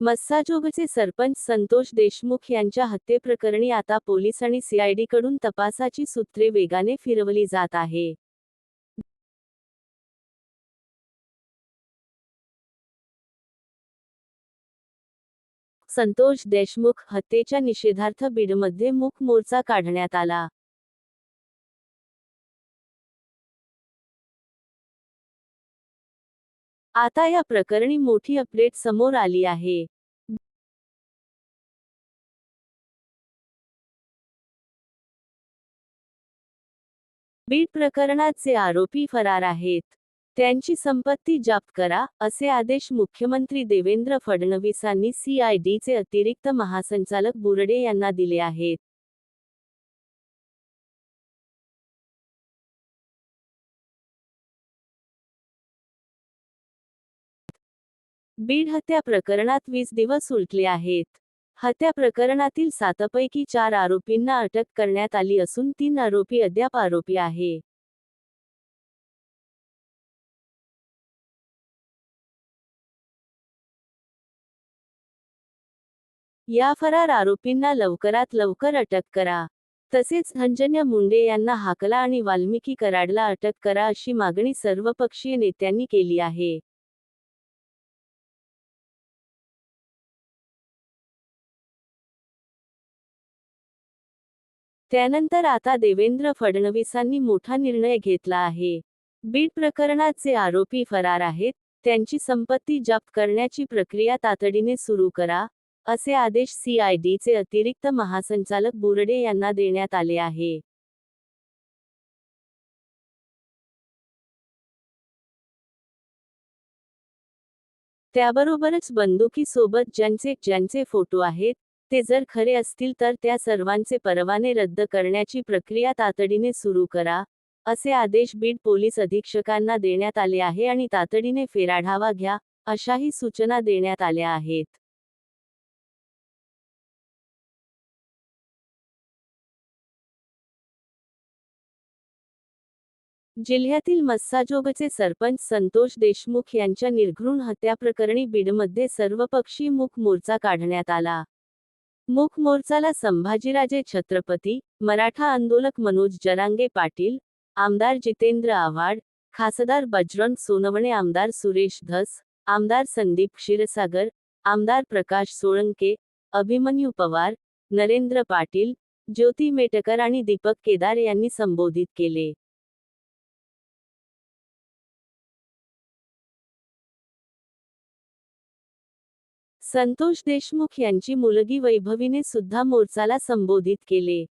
मस्साजोगचे सरपंच संतोष देशमुख यांच्या हत्येप्रकरणी आता पोलीस आणि सीआयडीकडून तपासाची सूत्रे वेगाने फिरवली जात आहे. संतोष देशमुख हत्येच्या निषेधार्थ बीडमध्ये मूक मोर्चा काढण्यात आला. आता या प्रकरणी मोठी अपडेट समोर आली आहे. बीड प्रकरणाचे आरोपी फरार आहेत. त्यांची संपत्ती जप्त करा असे आदेश मुख्यमंत्री देवेंद्र फडणवीसांनी सीआयडीचे अतिरिक्त महासंचालक बुरडे यांना दिले आहेत. बीड हत्या प्रकरणात वीस दिवस उलटले आहेत. हत्या प्रकरणातील सातपैकी चार आरोपींना अटक करण्यात आली असून तीन आरोपी अद्याप आरोपी आहे. या फरार आरोपींना लवकरात लवकर अटक करा. तसेच धनजन्य मुंडे यांना हाकला आणि वाल्मिकी कराडला अटक करा अशी मागणी सर्वपक्षीय नेत्यांनी केली आहे. त्यानंतर आता देवेंद्र फडणवीसांनी मोठा निर्णय घेतला आहे. बीड प्रकरणात जे आरोपी फरार आहेत त्यांची संपत्ती जप्त करण्याची प्रक्रिया तातडीने सुरू करा असे आदेश सीआयडीचे अतिरिक्त महासंचालक बुरडे यांना देण्यात आले आहे. त्याबरोबरच बंदुकीसोबत ज्यांचे ज्यांचे फोटो आहेत ते जर खरे असतील तर त्या सर्वांचे परवाने रद्द करण्याची प्रक्रिया तातडीने सुरू करा असे आदेश बीड पोलीस अधीक्षकांना देण्यात आले आहे आणि तातडीने फेराढावा घ्या अशाही सूचना देण्यात आल्या आहेत. जिल्ह्यातील मस्साजोगचे सरपंच संतोष देशमुख यांच्या निर्घृण हत्याप्रकरणी बीडमध्ये सर्वपक्षी मूक मोर्चा काढण्यात आला. मूक मोर्चाला संभाजीराजे छत्रपती मराठा आंदोलक मनोज जरांगे पाटील आमदार जितेंद्र आव्हाड खासदार बजरंग सोनवणे आमदार सुरेश धस आमदार संदीप क्षीरसागर आमदार प्रकाश सोळंके अभिमन्यू पवार नरेंद्र पाटील ज्योती मेटकर आणि दीपक केदार यांनी संबोधित केले. संतोष देशमुख यांची मुलगी वैभवीने सुद्धा मोर्चाला संबोधित केले.